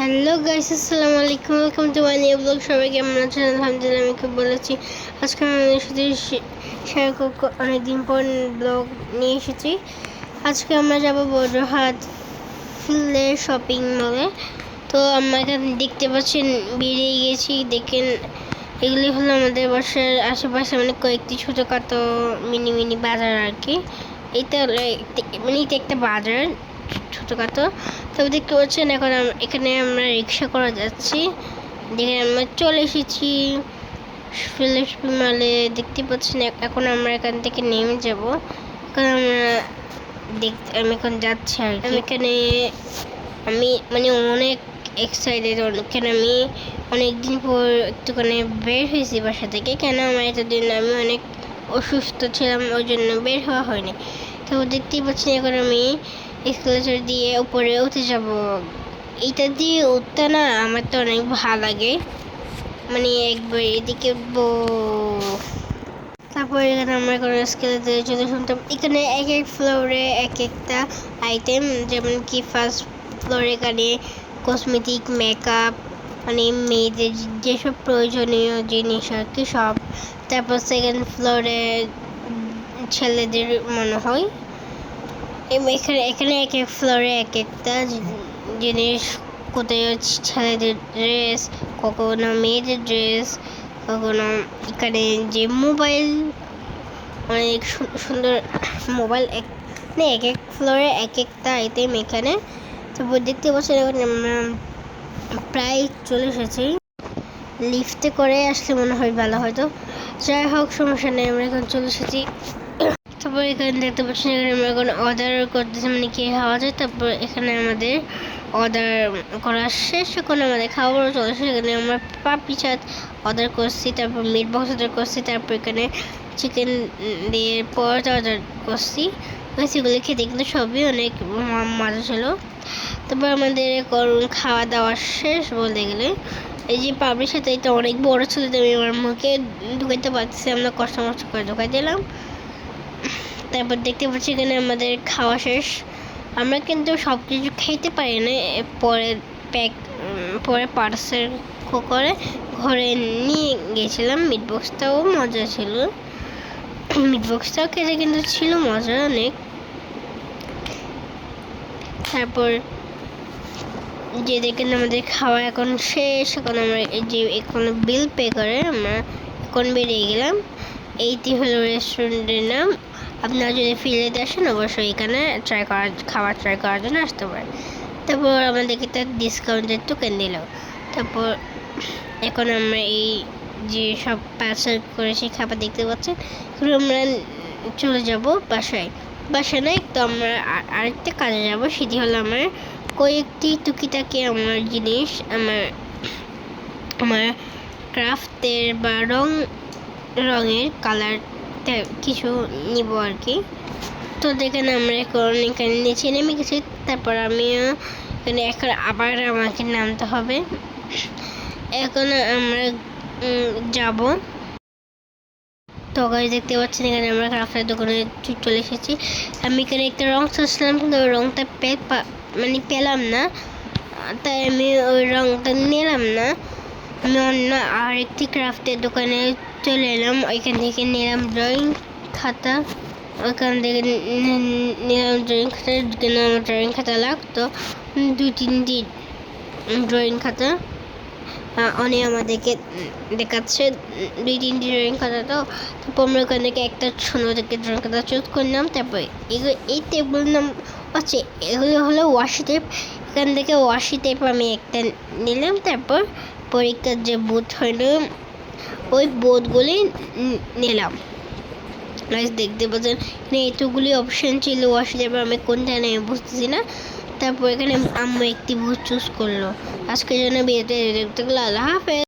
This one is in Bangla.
হ্যালো গাইস আসসালামু আলাইকুম। Welcome to my new blog সবাই কেমন আছেন? আলহামদুলিল্লাহ, আমি খুব ভালো আছি। আজকে আমি সাথে শেয়ার অনেকদিন পর ব্লগ নিয়ে এসেছি। আজকে আমরা যাব বড়হাট ফিল্ডে শপিং মলে তো আমরা এখানে দেখতে পাচ্ছেন, বেরিয়ে গেছি। দেখেন, এগুলি হলো আমাদের বাসার আশেপাশে মানে কয়েকটি ছোটোখাটো মিনি মিনি বাজার আর কি। এটা মানে এটা একটা বাজার। ছোটোখাটো। তবে দেখতে পাচ্ছেন, এখন এখানে আমরা রিক্সা করে যাচ্ছি। যেখানে আমরা চলে এসেছি ফিলিপস মালে। দেখতে পাচ্ছেন এখন আমরা এখান থেকে নেমে যাব। কারণ আমরা দেখ, আমি এখন যাচ্ছি আর। আমি এখানে আমি মানে অনেক এক্সাইটেড কেন আমি অনেক দিন পর একটুখানি বের হয়েছি বাসা থেকে। কেন আমার এতদিন আমি অনেক অসুস্থ ছিলাম, ওই জন্য বের হওয়া হয়নি। তো দেখতেই পাচ্ছেন, এখন আমি এসকেলেটর দিয়ে উপরে উঠে যাব। এটা দিয়ে উঠতে না আমার তো অনেক ভালো লাগে। মানে একবার এদিকে তারপর এখানে আমরা কোনো স্কেলেটরে চলে শুনতাম। এখানে এক এক ফ্লোরে এক একটা আইটেম যেমন কি ফার্স্ট ফ্লোরে এখানে কসমেটিক মেকআপ মানে মেয়েদের যেসব প্রয়োজনীয় জিনিস আর কি সব। তারপর সেকেন্ড ফ্লোরে ছেলেদের মনে হয়। এখানে এখানে এক এক ফ্লোরে এক একটা জিনিস, কোথায় ছেলেদের ড্রেস কখনো মেয়েদের ড্রেস কখনো এখানে যে মোবাইল অনেক সুন্দর মোবাইল এক মানে এক এক ফ্লোরে এক একটা আইটেম এখানে। তারপর দেখতে পাচ্ছেন এখন আমরা প্রায় চলে এসেছি। লিফটে করে আসলে মনে হয় ভালো হয়তো যাই হোক, সমস্যা নেই, আমরা এখন চলে এসেছি। তারপর এখানে দেখতে পাচ্ছেন এখানে আমরা এখন অর্ডার করতেছি মানে কি খাওয়া যায়, তারপর এখানে আমাদের অর্ডার করা শেষ, এখন আমাদের খাবার চলে এসেছে এখানে আমরা পাপড়ি চাট অর্ডার করছি, তারপর মিট বক্স অর্ডার করছি, তারপর এখানে চিকেন দিয়ে পরোটা অর্ডার করছি। সেগুলো খেতে কিন্তু সবই অনেক মজা ছিল। তারপর আমাদের এখন খাওয়া দাওয়া শেষ বলতে গেলে। এই যে পাপড়ির সাথে এটা অনেক বড় ছিল আমি আমার মুখে ঢুকাইতে পারছি আমরা কষ্ট মষ্ট করে ঢুকাই দিলাম। তারপর দেখতে পাচ্ছি এখানে আমাদের খাওয়া শেষ। আমরা কিন্তু সব কিছু খেতে পারি না পরে প্যাক পরে পার্সেল করে ঘরে নিয়ে গেছিলাম। মিট বক্সটাও মজা ছিল। মিট বক্সটাও খেতে কিন্তু ছিল মজা অনেক। তারপর যে দেখেন আমাদের খাওয়া এখন শেষ। এখন আমরা যে এখন বিল পে করে, আমরা এখন বেরিয়ে গেলাম। এইটি হলো রেস্টুরেন্টের নাম। আপনারা যদি ফিরেতে আসেন, অবশ্যই এখানে ট্রাই করার, খাবার ট্রাই করার জন্য আসতে পারেন। তারপর আমাদেরকে তার ডিসকাউন্টের টোকেন দিল। তারপর এখন আমরা এই যে সব পার্সেল করে সেই খাবার দেখতে পাচ্ছেন এখন আমরা চলে যাব বাসায়। বাসায় নয় তো আমরা আরেকটা কাজে যাব, সেটি হলো আমার কয়েকটি টুকিটাকি আমার জিনিস, আমার আমার ক্রাফটের বা রং, রঙের কালার কিছু নিব আর কি। তো দেখেন আমরা এখন এখানে নিচে নেমে গেছি, তারপর আমিও এখানে এখন আবার আমাকে নামতে হবে। এখন আমরা যাব। তো গাড়ি দেখতে পাচ্ছেন এখানে আমরা ক্রাফটের দোকানে চলে এসেছি। আমি এখানে একটা রং চাচ্ছিলাম কিন্তু ওই রংটা পে মানে পেলাম না। তাই আমি ওই রংটা নিলাম না। অন্য আরেকটি ক্রাফটের দোকানে চলে এলাম। ওইখান থেকে নিলাম ড্রয়িং খাতা। ওইখান থেকে নিলাম ড্রয়িং খাতা। কেন আমার ড্রয়িং খাতা লাগতো। উম, দুই তিনটি ড্রয়িং খাতা। অনেক আমাদেরকে দেখাচ্ছে। দুই তিনটি ড্রয়িং খাতা তো। তারপর আমরা ওখান থেকে একটা সুন্দর থেকে ড্রয়িং খাতা চুজ করলাম। তারপর এগুলো এই টেবিল নাম আছে এগুলো হলো ওয়াশি টেপ এখান থেকে ওয়াশি টেপ আমি একটা নিলাম। তারপর পরীক্ষার যে বুথ না ওই বোধগুলি নিলাম। গাইস দেখতে পাচ্ছেন, এখানে এতগুলি অপশন ছিল, আসলে এবার আমি কোনটা নেই বুঝতেছি না। তারপর এখানে আম্মু একটি বুথ চুজ করল। আজকের জন্য বিয়েতে দেখতে গেলে আল্লাহ হাফেজ।